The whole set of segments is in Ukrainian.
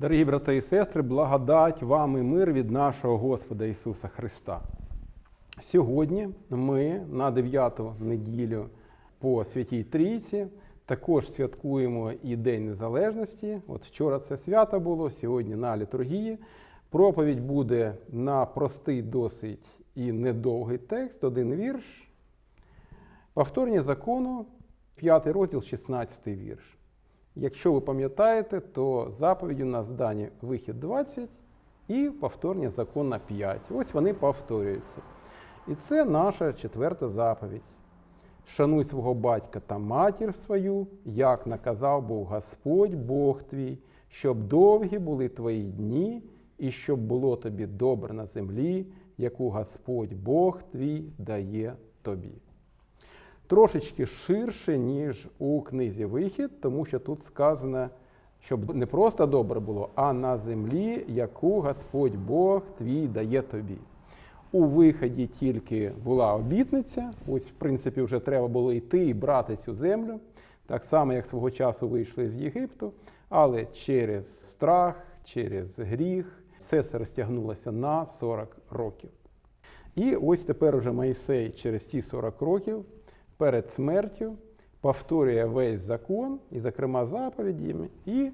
Дорогі брати і сестри, благодать вам і мир від нашого Господа Ісуса Христа. Сьогодні ми на 9-ту неділю по Святій Трійці також святкуємо і День Незалежності. От вчора це свято було, сьогодні на літургії. Проповідь буде на простий, досить і недовгий текст, один вірш. Повторення закону, 5 розділ, 16 вірш. Якщо ви пам'ятаєте, то заповіді у нас дані вихід 20 і повторення закона 5. Ось вони повторюються. І це наша четверта заповідь. Шануй свого батька та матір свою, як наказав був Господь Бог твій, щоб довгі були твої дні, і щоб було тобі добре на землі, яку Господь Бог твій дає тобі трошечки ширше, ніж у книзі Вихід, тому що тут сказано, щоб не просто добре було, а на землі, яку Господь Бог твій дає тобі. У виході тільки була обітниця, ось, в принципі, вже треба було йти і брати цю землю, так само, як свого часу вийшли з Єгипту, але через страх, через гріх, все це розтягнулося на 40 років. І ось тепер уже Моїсей через ці 40 років перед смертю повторює весь закон, і, зокрема, заповіді, і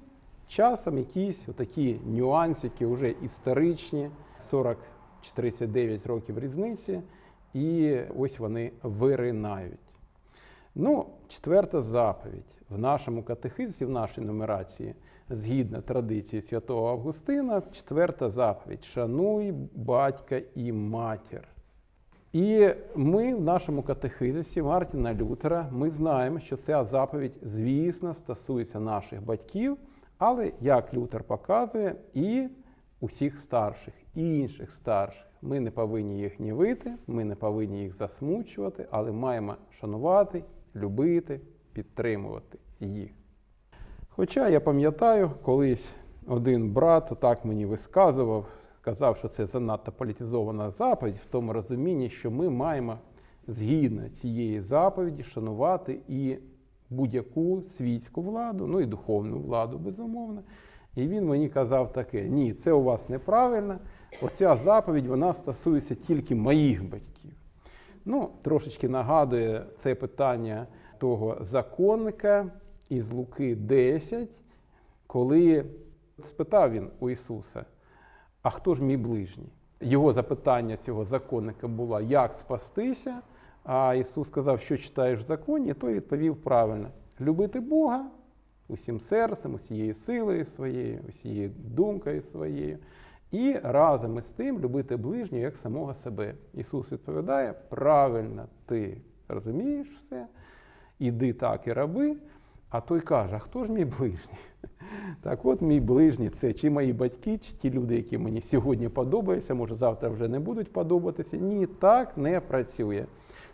часом якісь такі нюансики, вже історичні, 40-49 років різниці, і ось вони виринають. Ну, четверта заповідь в нашому катехизі, в нашій нумерації, згідно традиції святого Августина, четверта заповідь шануй батька і матір. І ми в нашому катехизисі Мартіна Лютера ми знаємо, що ця заповідь, звісно, стосується наших батьків, але як Лютер показує, і усіх старших, і інших старших. Ми не повинні їх гнівити, ми не повинні їх засмучувати, але маємо шанувати, любити, підтримувати їх. Хоча я пам'ятаю, колись один брат отак мені висказував, казав, що це занадто політизована заповідь, в тому розумінні, що ми маємо згідно цієї заповіді шанувати і будь-яку світську владу, ну і духовну владу, безумовно. І він мені казав таке: ні, це у вас неправильно. Оця заповідь вона стосується тільки моїх батьків. Ну, трошечки нагадує це питання того законника із Луки 10, коли спитав він у Ісуса а хто ж мій ближній? Його запитання цього законника було, як спастися. А Ісус сказав, що читаєш в законі, і той відповів правильно: любити Бога усім серцем, усією силою своєю, усією думкою своєю. І разом із тим любити ближнього як самого себе. Ісус відповідає: правильно, ти розумієш все, іди так і роби. А той каже: а хто ж мій ближній? Так от мій ближній це чи мої батьки, чи ті люди, які мені сьогодні подобаються, може завтра вже не будуть подобатися. Ні, так не працює.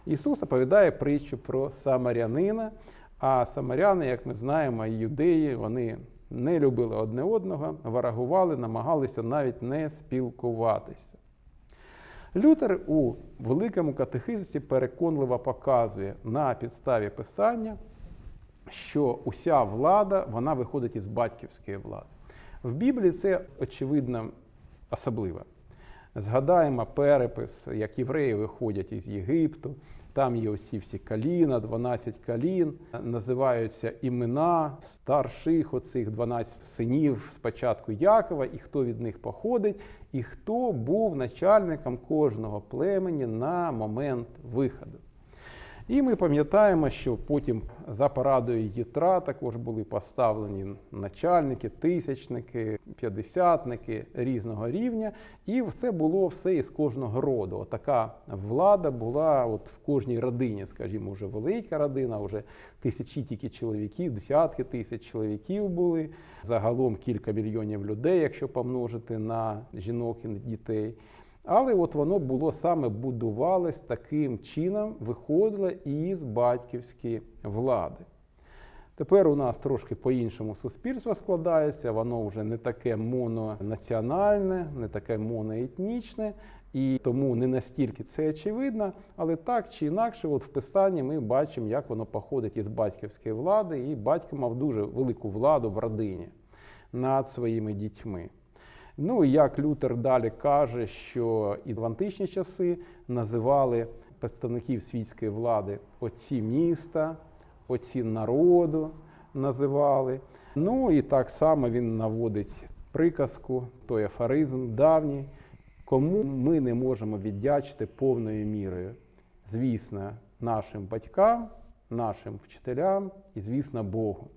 Ісус оповідає притчу про самарянина. А самаряни, як ми знаємо, і юдеї, вони не любили одне одного, ворогували, намагалися навіть не спілкуватися. Лютер у великому катехизі переконливо показує на підставі писання що уся влада вона виходить із батьківської влади. В Біблії це очевидно особливо. Згадаємо перепис, як євреї виходять із Єгипту. Там є усі всі каліна, 12 калін, називаються імена старших оцих 12 синів спочатку Якова, і хто від них походить, і хто був начальником кожного племені на момент виходу. І ми пам'ятаємо, що потім за порадою Єтра також були поставлені начальники, тисячники, п'ятдесятники різного рівня. І це було все із кожного роду. Отака влада була от в кожній родині, скажімо, вже велика родина, вже тисячі тільки чоловіків, десятки тисяч чоловіків були. Загалом кілька мільйонів людей, якщо помножити на жінок і дітей. Але от воно було саме будувалось таким чином, виходило із батьківської влади. Тепер у нас трошки по-іншому суспільство складається, воно вже не таке мононаціональне, не таке моноетнічне, і тому не настільки це очевидно, але так чи інакше, от в писанні ми бачимо, як воно походить із батьківської влади, і батько мав дуже велику владу в родині. над своїми дітьми. Ну і як Лютер далі каже, що і в античні часи називали представників світської влади отці міста, отці народу називали. Ну і так само він наводить приказку, той афоризм давній, кому ми не можемо віддячити повною мірою. Звісно, нашим батькам, нашим вчителям і, звісно, Богу.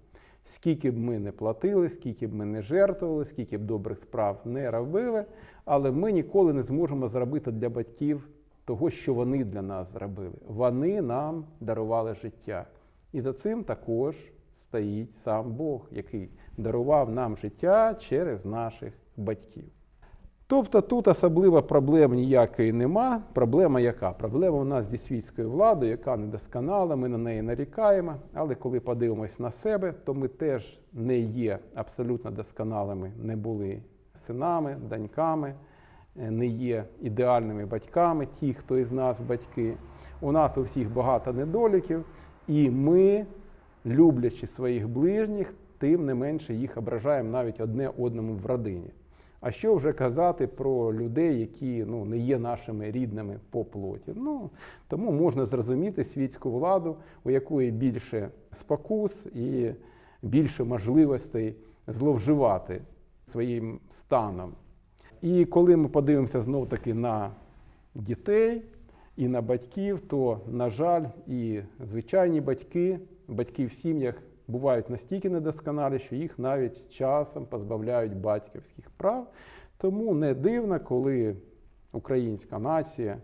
Скільки б ми не платили, скільки б ми не жертвували, скільки б добрих справ не робили, але ми ніколи не зможемо зробити для батьків того, що вони для нас зробили. Вони нам дарували життя. І за цим також стоїть сам Бог, який дарував нам життя через наших батьків. Тобто тут особливо проблем ніякої нема. Проблема яка? Проблема у нас зі світською владою, яка недосконала, ми на неї нарікаємо. Але коли подивимось на себе, то ми теж не є абсолютно досконалими, не були синами, доньками, е, не є ідеальними батьками, ті, хто із нас батьки. У нас у всіх багато недоліків, і ми, люблячи своїх ближніх, тим не менше їх ображаємо навіть одне одному в родині. А що вже казати про людей, які ну, не є нашими рідними по плоті? Ну, тому можна зрозуміти світську владу, у якої більше спокус і більше можливостей зловживати своїм станом. І коли ми подивимося знов таки на дітей і на батьків, то, на жаль, і звичайні батьки, батьки в сім'ях бувають настільки недосконалі, що їх навіть часом позбавляють батьківських прав. Тому не дивно, коли українська нація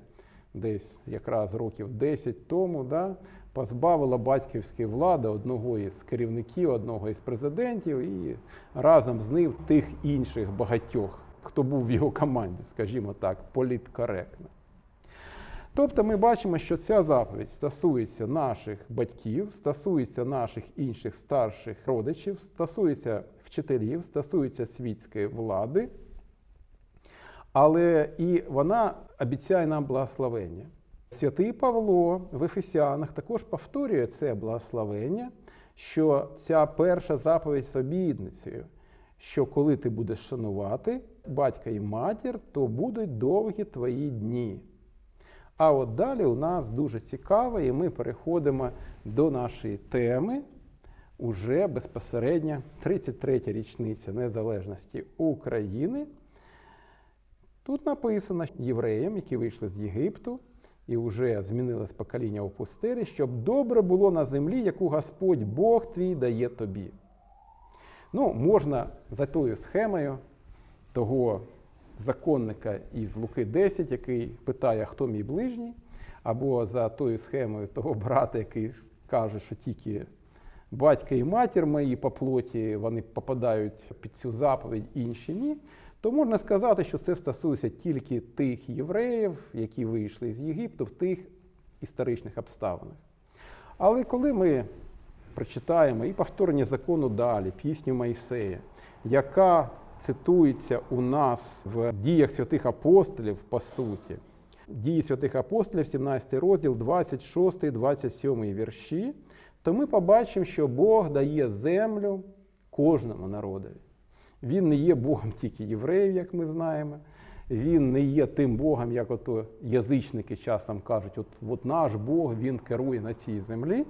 десь якраз років 10 тому да, позбавила батьківської влади одного із керівників, одного із президентів і разом з ним тих інших багатьох, хто був в його команді, скажімо так, політкоректно. Тобто ми бачимо, що ця заповідь стосується наших батьків, стосується наших інших старших родичів, стосується вчителів, стосується світської влади, але і вона обіцяє нам благословення. Святий Павло в Ефесянах також повторює це благословення, що ця перша заповідь з обідницею, що коли ти будеш шанувати батька і матір, то будуть довгі твої дні. А от далі у нас дуже цікаво, і ми переходимо до нашої теми. Уже безпосередньо 33-я річниця незалежності України. Тут написано євреям, які вийшли з Єгипту і вже змінилось покоління у пустелі, щоб добре було на землі, яку Господь Бог твій дає тобі. Ну, можна за тою схемою того законника із Луки 10, який питає, хто мій ближній, або за тою схемою того брата, який каже, що тільки батько і матір мої по плоті вони попадають під цю заповідь, інші ні. То можна сказати, що це стосується тільки тих євреїв, які вийшли з Єгипту в тих історичних обставинах. Але коли ми прочитаємо і повторення закону далі, пісню Майсея, яка цитується у нас в діях святих апостолів, по суті. Дії святих апостолів, 17 розділ, 26, 27 вірші, то ми побачимо, що Бог дає землю кожному народові. Він не є Богом тільки євреїв, як ми знаємо. Він не є тим Богом, як ото язичники часом кажуть, от, от наш Бог він керує на цій землі.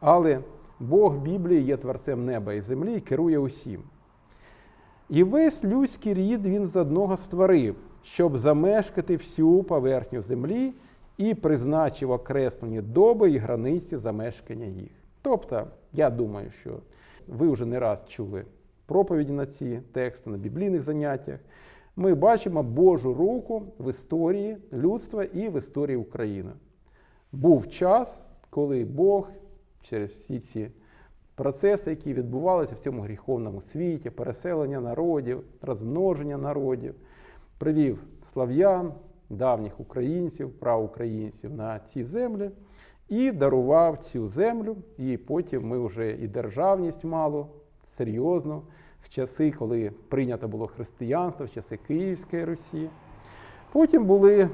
Але Бог Біблії є творцем неба і землі і керує усім. І весь людський рід він з одного створив, щоб замешкати всю поверхню землі і призначив окреслені доби і границі замешкання їх. Тобто, я думаю, що ви вже не раз чули проповіді на ці тексти, на біблійних заняттях. Ми бачимо Божу руку в історії людства і в історії України. Був час, коли Бог через всі ці процеси, які відбувалися в цьому гріховному світі, переселення народів, розмноження народів, привів слав'ян, давніх українців, праукраїнців на ці землі і дарував цю землю. І потім ми вже і державність мало серйозно в часи, коли прийнято було християнство, в часи Київської Русі. Потім були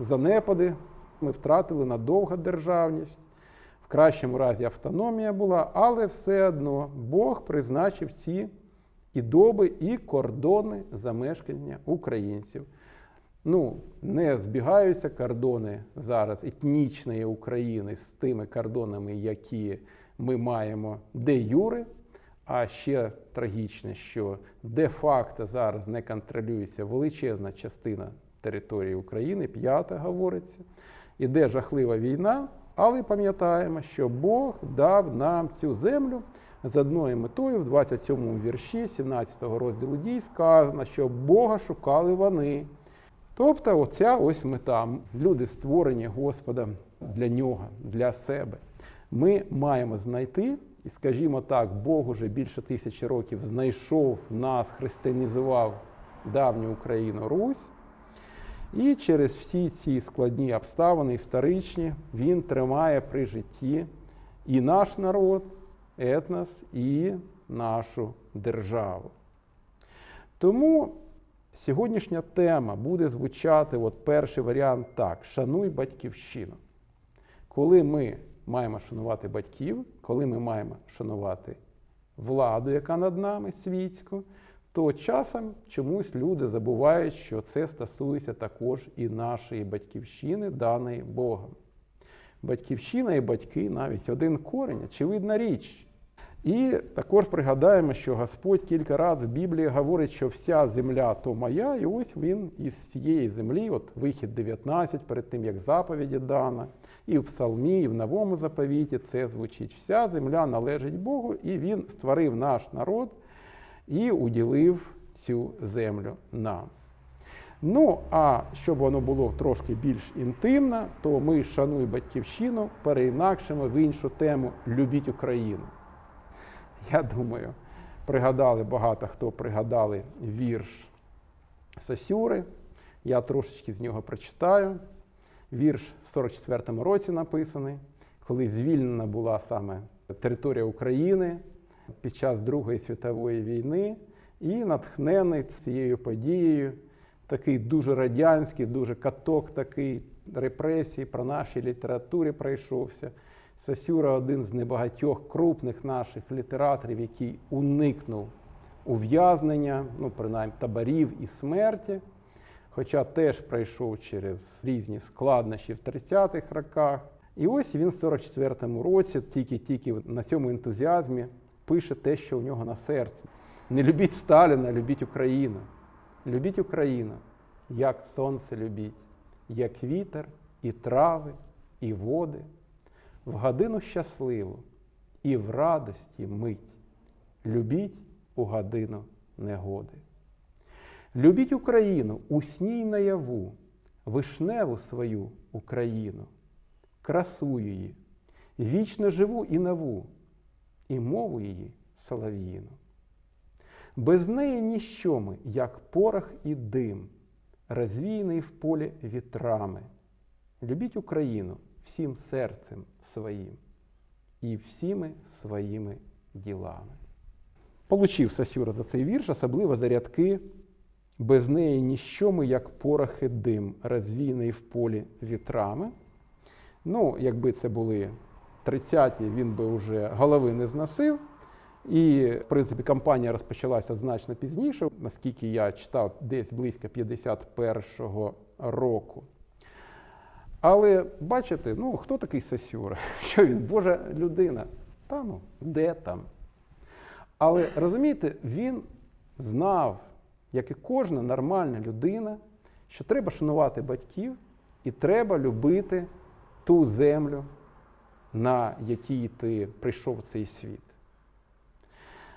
занепади, ми втратили надовго державність. В кращому разі автономія була, але все одно Бог призначив ці і доби, і кордони замешкання українців. Ну, не збігаються кордони зараз етнічної України з тими кордонами, які ми маємо де юре. А ще трагічне, що де-факто зараз не контролюється величезна частина території України, п'ята говориться, іде жахлива війна, але пам'ятаємо, що Бог дав нам цю землю з одною метою в 27 му вірші 17-го розділу дій сказано, що Бога шукали вони. Тобто, оця ось мета. Люди створені Господом для нього, для себе. Ми маємо знайти, і скажімо так, Бог уже більше тисячі років знайшов нас, християнізував давню Україну Русь. І через всі ці складні обставини історичні він тримає при житті і наш народ, етнос, і нашу державу. Тому сьогоднішня тема буде звучати, от перший варіант так: шануй батьківщину. Коли ми маємо шанувати батьків, коли ми маємо шанувати владу, яка над нами світську, то часом чомусь люди забувають, що це стосується також і нашої батьківщини, даної Богом. Батьківщина і батьки навіть один корінь, очевидна річ. І також пригадаємо, що Господь кілька разів в Біблії говорить, що вся земля то моя, і ось він із цієї землі, от вихід 19, перед тим як заповіді дана, і в Псалмі, і в новому заповіті це звучить. Вся земля належить Богу, і Він створив наш народ і уділив цю землю нам. Ну, а щоб воно було трошки більш інтимно, то ми шануй батьківщину переінакшимо в іншу тему Любіть Україну. Я думаю, пригадали багато хто пригадали вірш Сасюри. Я трошечки з нього прочитаю. Вірш в 44-му році написаний, коли звільнена була саме територія України під час Другої світової війни, і натхнений цією подією, такий дуже радянський, дуже каток такий репресій про нашій літературі пройшовся. Сасюра один з небагатьох крупних наших літераторів, який уникнув ув'язнення, ну, принаймні таборів і смерті, хоча теж пройшов через різні складнощі в 30-х роках. І ось він в 44-му році, тільки-тільки на цьому ентузіазмі, пише те, що у нього на серці. Не любіть Сталіна, любіть Україну. Любіть Україну, як сонце любіть, як вітер, і трави, і води в годину щасливу і в радості мить. Любіть у годину негоди. Любіть Україну у сній наяву, вишневу свою Україну, красу її, вічно живу і нову, і мову її солов'їну. Без неї ніщо ми, як порох і дим, розвійний в полі вітрами. Любіть Україну всім серцем своїм і всіми своїми ділами. Получив Сасюра за цей вірш, особливо за рядки. Без неї ніщо ми, як порохи дим, розвійний в полі вітрами. Ну, якби це були 30-ті, він би вже голови не зносив. І, в принципі, кампанія розпочалася значно пізніше, наскільки я читав, десь близько 51-го року. Але бачите, ну хто такий Сасюра? Що він, Божа людина? Та ну, де там? Але розумієте, він знав, як і кожна нормальна людина, що треба шанувати батьків і треба любити ту землю, на якій ти прийшов в цей світ.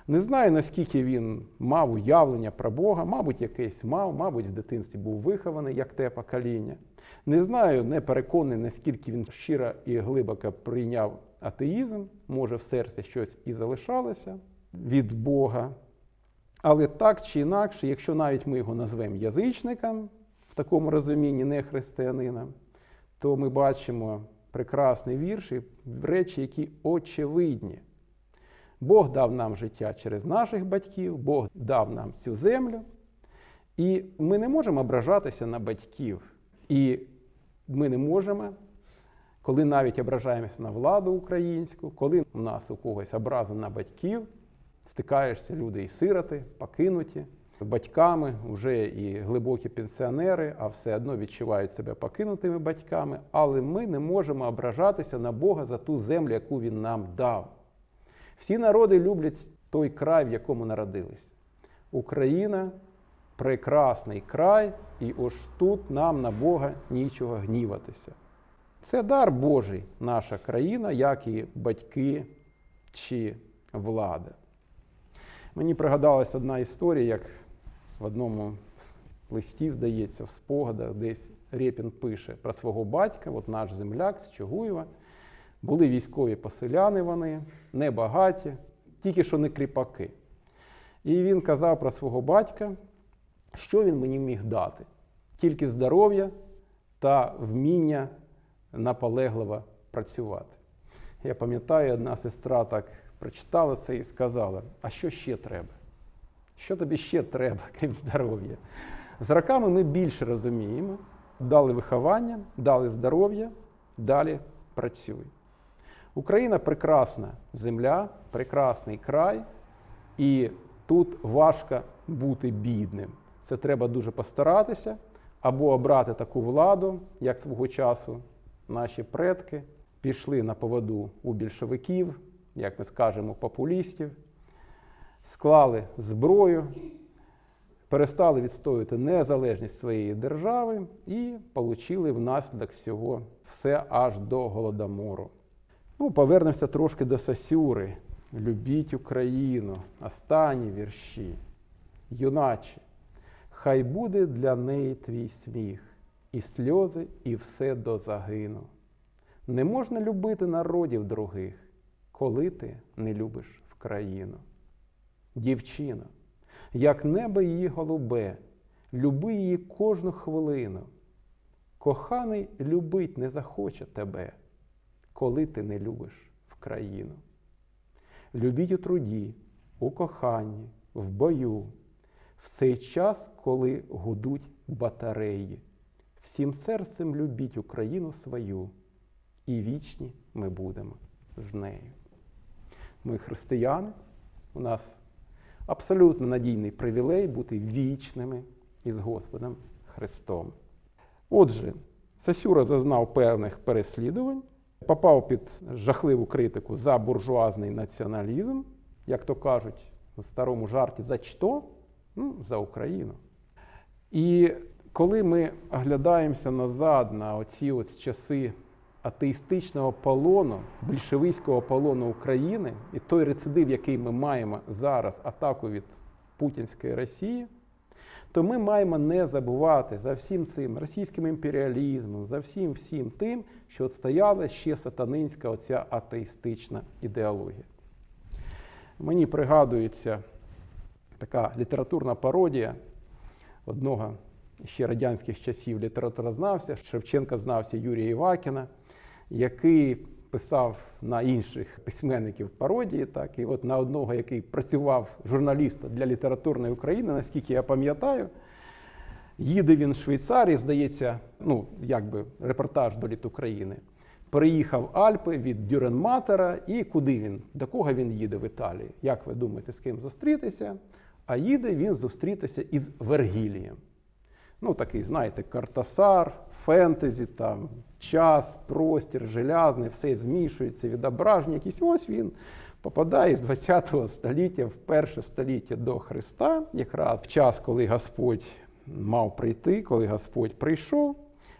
Не знаю, наскільки він мав уявлення про Бога, мабуть, якесь мав, мабуть, в дитинстві був вихований, як те покоління. Не знаю, не переконаний, наскільки він щиро і глибоко прийняв атеїзм, може в серці щось і залишалося від Бога. Але так чи інакше, якщо навіть ми його назвемо язичником, в такому розумінні, не християнином, то ми бачимо прекрасний вірш і речі, які очевидні. Бог дав нам життя через наших батьків, Бог дав нам цю землю. І ми не можемо ображатися на батьків. І ми не можемо, коли навіть ображаємося на владу українську, коли у нас у когось образа на батьків, стикаєшся, люди і сироти, покинуті батьками, вже і глибокі пенсіонери, а все одно відчувають себе покинутими батьками. Але ми не можемо ображатися на Бога за ту землю, яку Він нам дав. Всі народи люблять той край, в якому народились. Україна прекрасний край, і ось тут нам на Бога нічого гніватися. Це дар Божий, наша країна, як і батьки чи влада. Мені пригадалась одна історія, як в одному листі, здається, в спогадах десь Рєпін пише про свого батька, от наш земляк з Чугуєва. Були військові поселяни вони, небагаті, тільки що не кріпаки. І він казав про свого батька, що він мені міг дати? Тільки здоров'я та вміння наполегливо працювати. Я пам'ятаю, одна сестра так прочитала це і сказала: а що ще треба? Що тобі ще треба, крім здоров'я? З роками ми більше розуміємо, дали виховання, дали здоров'я, далі працюй. Україна прекрасна земля, прекрасний край, і тут важко бути бідним. Це треба дуже постаратися або обрати таку владу, як свого часу наші предки пішли на поводу у більшовиків, як ми скажемо, популістів, склали зброю, перестали відстоювати незалежність своєї держави і отримали внаслідок всього все аж до голодомору. Ну, повернемося трошки до Сасюри. Любіть Україну, останні вірші. Юначе, хай буде для неї твій сміх, і сльози, і все до загину. Не можна любити народів других, коли ти не любиш в країну. Дівчино, як небо її голубе, люби її кожну хвилину. Коханий любить не захоче тебе, коли ти не любиш в країну. Любіть у труді, у коханні, в бою, в цей час, коли гудуть батареї. Всім серцем любіть Україну свою, і вічні ми будемо з нею. Ми християни, у нас абсолютно надійний привілей бути вічними із Господом Христом. Отже, Сасюра зазнав певних переслідувань, попав під жахливу критику за буржуазний націоналізм, як то кажуть в старому жарті, за що? Ну, за Україну. І коли ми оглядаємося назад на оці от часи атеїстичного полону, більшовицького полону України, і той рецидив, який ми маємо зараз, атаку від Путінської Росії, то ми маємо не забувати за всім цим російським імперіалізмом, за всім всім тим, що от стояла ще сатанинська оця атеїстична ідеологія. Мені пригадується така літературна пародія одного ще радянських часів літературознавця, Шевченка знався Юрія Івакіна, який писав на інших письменників пародії, так і от на одного, який працював журналістом для літературної України, наскільки я пам'ятаю, їде він в Швейцарії, здається, ну, якби репортаж до літ України. Переїхав Альпи від Дюренматера, і куди він? До кого він їде в Італії? Як ви думаєте, з ким зустрітися? А їде він зустрітися із Вергілієм. Ну, такий, знаєте, картасар, фентезі, там, час, простір, желязний, все змішується, відображення якісь. Ось він попадає з 20-го століття в перше століття до Христа, якраз в час, коли Господь мав прийти, коли Господь прийшов.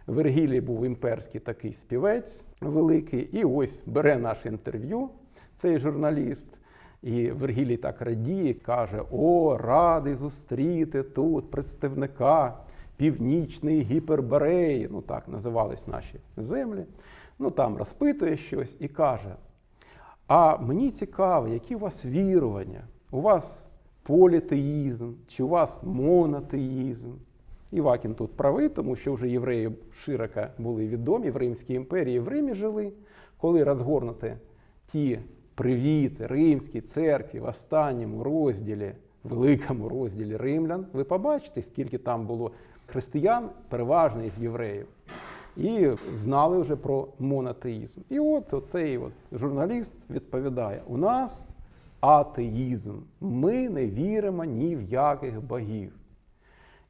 Вергілій був імперський такий співець великий, і ось бере наше інтерв'ю, цей журналіст. І Вергілій так радіє, каже: О, радий зустріти тут представника Північної гіпербореї. Ну так називались наші землі. Ну там розпитує щось і каже: А мені цікаво, які у вас вірування? У вас політеїзм, чи у вас монотеїзм? Івакін тут правий, тому що вже євреї широко були відомі в Римській імперії, в Римі жили, коли розгорнути ті привіти Римській церкві в останньому розділі, великому розділі римлян, ви побачите, скільки там було християн, переважно із євреїв. І знали вже про монотеїзм. І от оцей от журналіст відповідає: у нас атеїзм. Ми не віримо ні в яких богів.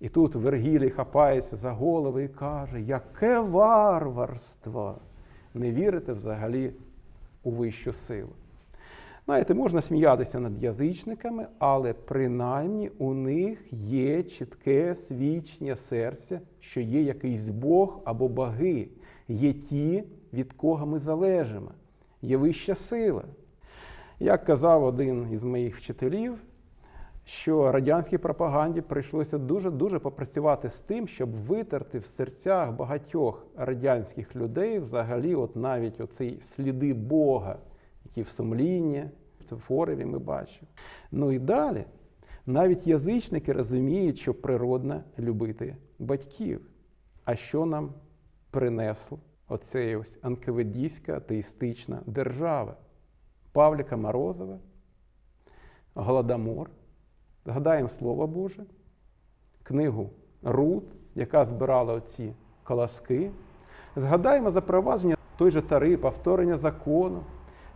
І тут Вергілій хапається за голову і каже, яке варварство! Не вірите взагалі у вищу силу. Знаєте, можна сміятися над язичниками, але принаймні у них є чітке свідчення серця, що є якийсь Бог або боги, є ті, від кого ми залежимо, є вища сила. Як казав один із моїх вчителів, що радянській пропаганді прийшлося дуже-дуже попрацювати з тим, щоб витерти в серцях багатьох радянських людей взагалі, от навіть оці сліди Бога, які в сумлінні, в фореві ми бачимо. Ну і далі, навіть язичники розуміють, що природно любити батьків. А що нам принесло оцей ось анкеведійська атеїстична держава? Павліка Морозова, Голодомор. Згадаємо Слово Боже, книгу Рут, яка збирала оці колоски. Згадаємо запровадження той же тари, повторення закону,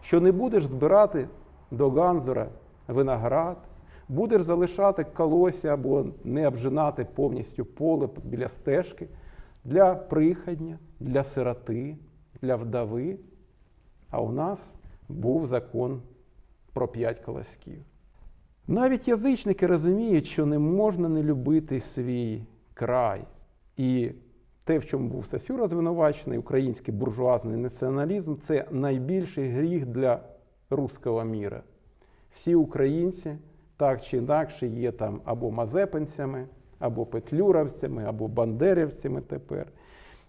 що не будеш збирати до Ганзура виноград, будеш залишати колосся або не обжинати повністю поле біля стежки для приходня, для сироти, для вдави. А у нас був закон про п'ять колосків. Навіть язичники розуміють, що не можна не любити свій край. І те, в чому був Сасюра звинувачений, український буржуазний націоналізм це найбільший гріх для руського міра. Всі українці так чи інакше є там або мазепинцями, або петлюровцями, або бандерівцями тепер,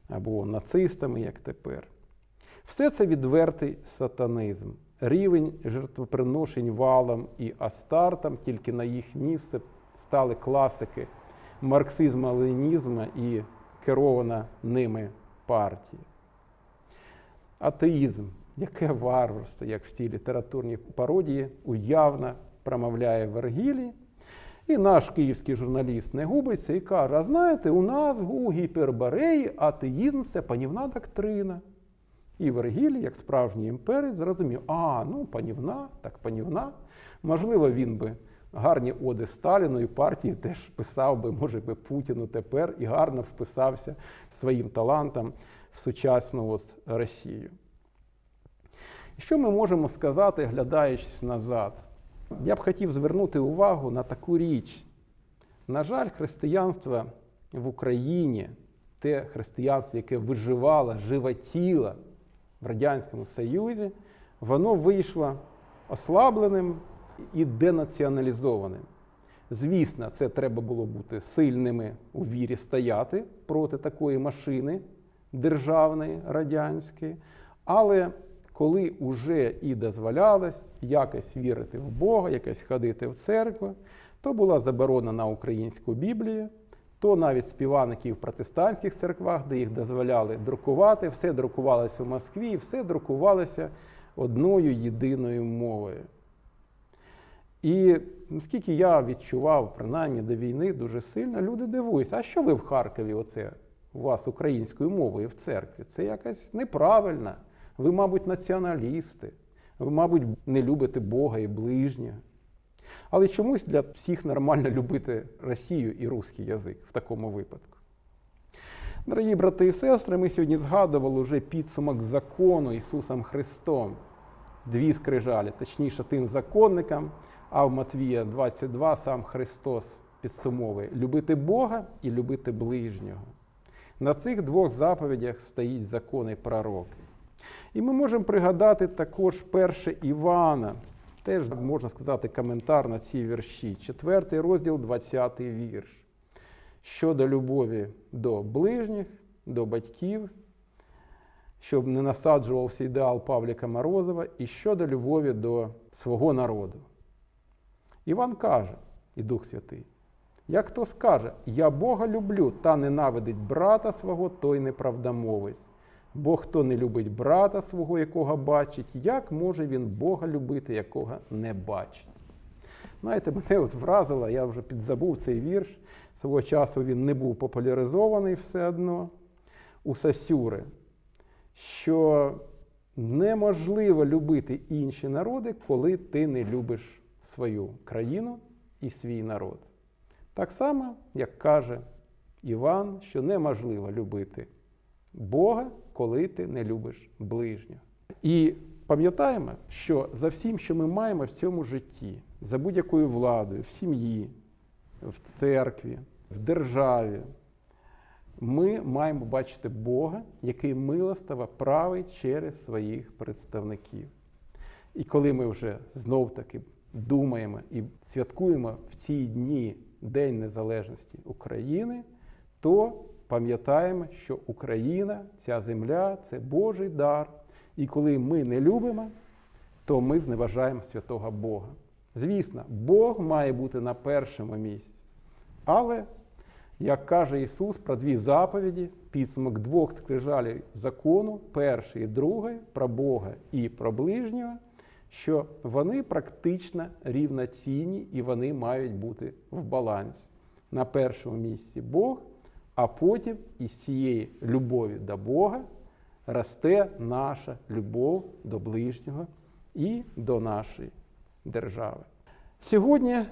або нацистами, як тепер. Все це відвертий сатанизм. Рівень жертвоприношень валом і астартам, тільки на їх місце стали класики марксизму, ленізму і керована ними партія. Атеїзм, яке варварство, як в цій літературній пародії, уявно промовляє Вергілій. І наш київський журналіст не губиться і каже: а знаєте, у нас у гіпербореї атеїзм це панівна доктрина. І Вергілій, як справжній імперець, зрозумів, а, ну, панівна, так панівна. Можливо, він би гарні оди Сталіну і партії теж писав би, може би, Путіну тепер і гарно вписався своїм талантом в сучасну ось Росію. Що ми можемо сказати, глядаючись назад? Я б хотів звернути увагу на таку річ. На жаль, християнство в Україні, те християнство, яке виживало, животіло в Радянському Союзі, воно вийшло ослабленим і денаціоналізованим. Звісно, це треба було бути сильними у вірі стояти проти такої машини державної радянської. Але коли вже і дозволялось якось вірити в Бога, якось ходити в церкву, то була заборона на українську Біблію, то навіть співаники в протестантських церквах, де їх дозволяли друкувати, все друкувалося в Москві, і все друкувалося одною єдиною мовою. І наскільки я відчував, принаймні до війни, дуже сильно, люди дивуються, а що ви в Харкові оце у вас українською мовою в церкві? Це якось неправильно. Ви, мабуть, націоналісти, ви, мабуть, не любите Бога і ближнього. Але чомусь для всіх нормально любити Росію і русський язик в такому випадку. Дорогі брати і сестри, ми сьогодні згадували вже підсумок закону Ісусом Христом. Дві скрижалі, точніше, тим законникам, а в Матвія 22 сам Христос підсумовує любити Бога і любити ближнього. На цих двох заповідях стоїть закон пророки. І ми можемо пригадати також перше Івана, теж можна сказати коментар на ці вірші. Четвертий розділ, 20 вірш. Щодо любові до ближніх, до батьків, щоб не насаджувався ідеал Павліка Морозова, і щодо любові до свого народу. Іван каже, і Дух Святий, як хто скаже, я Бога люблю та ненавидить брата свого, той неправдомовець. Бо хто не любить брата свого, якого бачить, як може він Бога любити, якого не бачить? Знаєте, мене от вразило, я вже підзабув цей вірш. Свого часу він не був популяризований все одно у Сасюри, що Неможливо любити інші народи, коли ти не любиш свою країну і свій народ. Так само, як каже Іван, що неможливо любити Бога, коли ти не любиш ближнього. І пам'ятаємо, що за всім, що ми маємо в цьому житті, за будь-якою владою, в сім'ї, в церкві, в державі, ми маємо бачити Бога, який милостиво править через своїх представників. І коли ми вже знов-таки думаємо і святкуємо в ці дні День Незалежності України, то пам'ятаємо, що Україна, ця земля це Божий дар. І коли ми не любимо, то ми зневажаємо святого Бога. Звісно, Бог має бути на першому місці. Але, як каже Ісус про дві заповіді, підсумок двох скрижалей закону, перший і другий, про Бога і про ближнього, що вони практично рівноцінні і вони мають бути в балансі. На першому місці Бог, а потім із цієї любові до Бога росте наша любов до ближнього і до нашої держави. Сьогодні,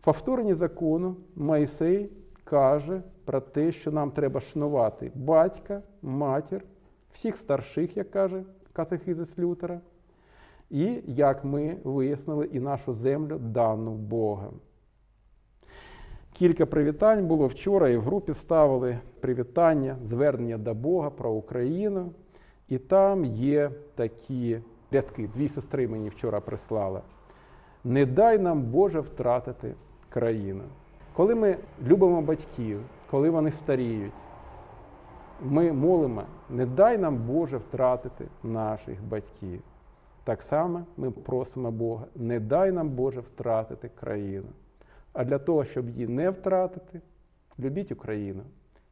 в закону, Моїсей каже про те, що нам треба шанувати батька, матір, всіх старших, як каже катехизис Лютера, і, як ми вияснили, і нашу землю дану Богом. Кілька привітань було вчора, і в групі ставили привітання, звернення до Бога про Україну. І там є такі рядки. Дві сестри мені вчора прислали. Не дай нам Боже втратити країну. Коли ми любимо батьків, коли вони старіють, ми молимо, не дай нам Боже втратити наших батьків. Так само ми просимо Бога, не дай нам Боже втратити країну. А для того, щоб її не втратити, любіть Україну.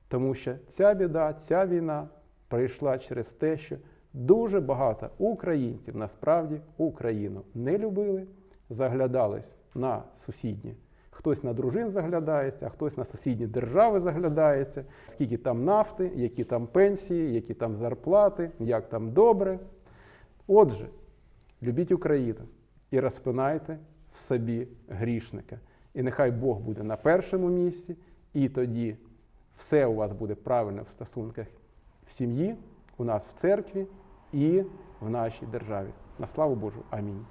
Тому що ця біда, ця війна прийшла через те, що дуже багато українців насправді Україну не любили, заглядались на сусідні. Хтось на дружин заглядається, а хтось на сусідні держави заглядається, скільки там нафти, які там пенсії, які там зарплати, як там добре. Отже, любіть Україну і розпинайте в собі грішника. І нехай Бог буде на першому місці, і тоді все у вас буде правильно в стосунках в сім'ї, у нас в церкві і в нашій державі. На славу Божу. Амінь.